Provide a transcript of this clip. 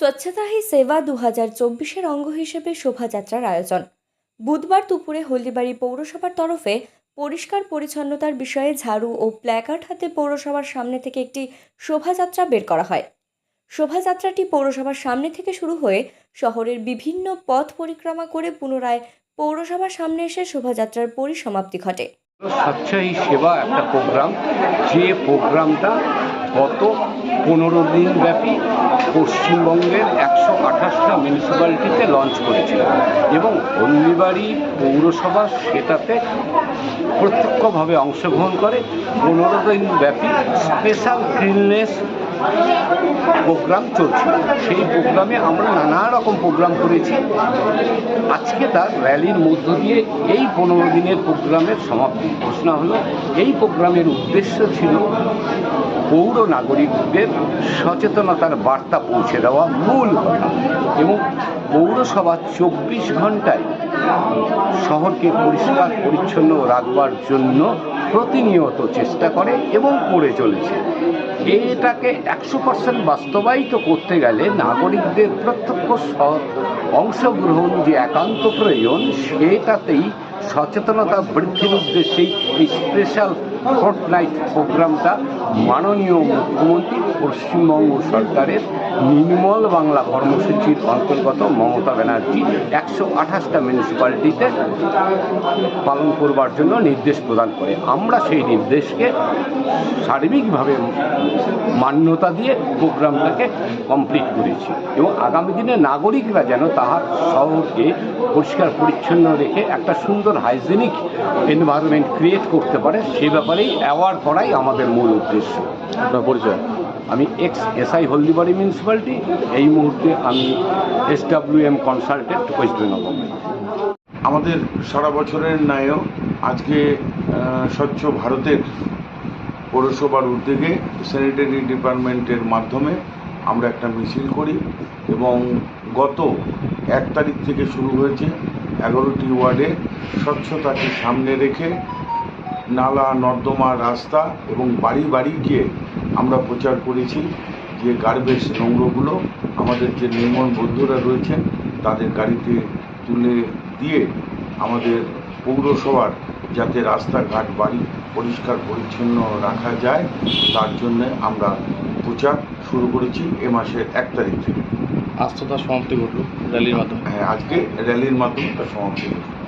স্বচ্ছতা হি সেবা দু হাজার চব্বিশের অঙ্গ হিসেবে শোভাযাত্রার আয়োজন। বুধবার দুপুরে হলদিবাড়ি পৌরসভার তরফে পরিষ্কার পরিচ্ছন্নতার বিষয়ে ঝাড়ু ও প্ল্যাকার্ড হাতে পৌরসভার সামনে থেকে একটি শোভাযাত্রা বের করা হয়। শোভাযাত্রাটি পৌরসভার সামনে থেকে শুরু হয়ে শহরের বিভিন্ন পথ পরিক্রমা করে পুনরায় পৌরসভার সামনে এসে শোভাযাত্রার পরিসমাপ্তি ঘটে। স্বচ্ছাই সেবা একটা প্রোগ্রাম। যে প্রোগ্রামটা গত পনেরো দিন ব্যাপী পশ্চিমবঙ্গের একশো আঠাশটা মিউনিসিপ্যালিটিতে লঞ্চ করেছিল। এবং হলদিবাড়ি পৌরসভা সেটাতে প্রত্যক্ষভাবে অংশগ্রহণ করে পনেরো দিন ব্যাপী স্পেশাল ক্লিননেস প্রোগ্রাম চলছিল সেই প্রোগ্রামে আমরা নানা রকম প্রোগ্রাম করেছি। আজকে তার র্যালির মধ্য দিয়ে এই পনেরো দিনের প্রোগ্রামের সমাপ্তি ঘোষণা হলো। এই প্রোগ্রামের উদ্দেশ্য ছিল পৌর নাগরিকদের সচেতনতার বার্তা পৌঁছে দেওয়া মূল কথা এবং পৌরসভা চব্বিশ ঘন্টায় শহরকে পরিষ্কার, পরিচ্ছন্ন রাখবার জন্য প্রতিনিয়ত চেষ্টা করে এবং করে চলেছে। এটাকে একশো পার্সেন্ট বাস্তবায়িত করতে গেলে নাগরিকদের প্রত্যক্ষ অংশগ্রহণ যে একান্ত প্রয়োজন, সেটাতেই সচেতনতা বৃদ্ধির উদ্দেশ্যেই এই স্পেশাল ফোর্টনাইট প্রোগ্রামটা মাননীয় মুখ্যমন্ত্রী পশ্চিমবঙ্গ সরকারের নির্মল বাংলা কর্মসূচির অন্তর্গত মমতা ব্যানার্জি একশো আঠাশটা মিউনিসিপ্যালিটিতে পালন করবার জন্য নির্দেশ প্রদান করে। আমরা সেই নির্দেশকে সার্বিকভাবে মান্যতা দিয়ে প্রোগ্রামটাকে কমপ্লিট করেছি এবং আগামী দিনে নাগরিকরা যেন তাহার শহরকে পরিষ্কার পরিচ্ছন্ন রেখে একটা সুন্দর হাইজেনিক এনভায়রনমেন্ট ক্রিয়েট করতে পারে, সে ব্যাপারেই অ্যাওয়ার্ড করাই আমাদের মূল উদ্দেশ্য। আপনার পরিচয়? আমি এক্স এসআই হলদিবাড়ি মিউনিসিপ্যালিটি এই মুহূর্তে আমি এসডাব্লিউএম কনসালটেন্ট ওয়েস্ট বেঙ্গল আমাদের সারা বছরের ন্যায়ও আজকে স্বচ্ছ ভারতের পৌরসভার উদ্যোগে স্যানিটারি ডিপার্টমেন্টের মাধ্যমে আমরা একটা মিছিল করি এবং গত এক তারিখ থেকে শুরু হয়েছে এগারোটি ওয়ার্ডে স্বচ্ছতাকে সামনে রেখে নালা নর্দমা রাস্তা এবং বাড়ি বাড়ি গিয়ে আমরা প্রচার করেছি যে গার্বেজ নোংরোগুলো আমাদের যে নির্মল বন্ধুরা রয়েছেন তাদের গাড়িতে তুলে দিয়ে আমাদের পৌরসভার যাতে রাস্তাঘাট বাড়ি পরিষ্কার পরিচ্ছন্ন রাখা যায় তার জন্যে আমরা প্রচার শুরু করেছি এ মাসের এক তারিখ থেকে আজ তো তার সমাপ্তি ঘটলো র্যালির মাধ্যমে হ্যাঁ আজকে র্যালির মাধ্যমে তার সমাপ্তি হলো।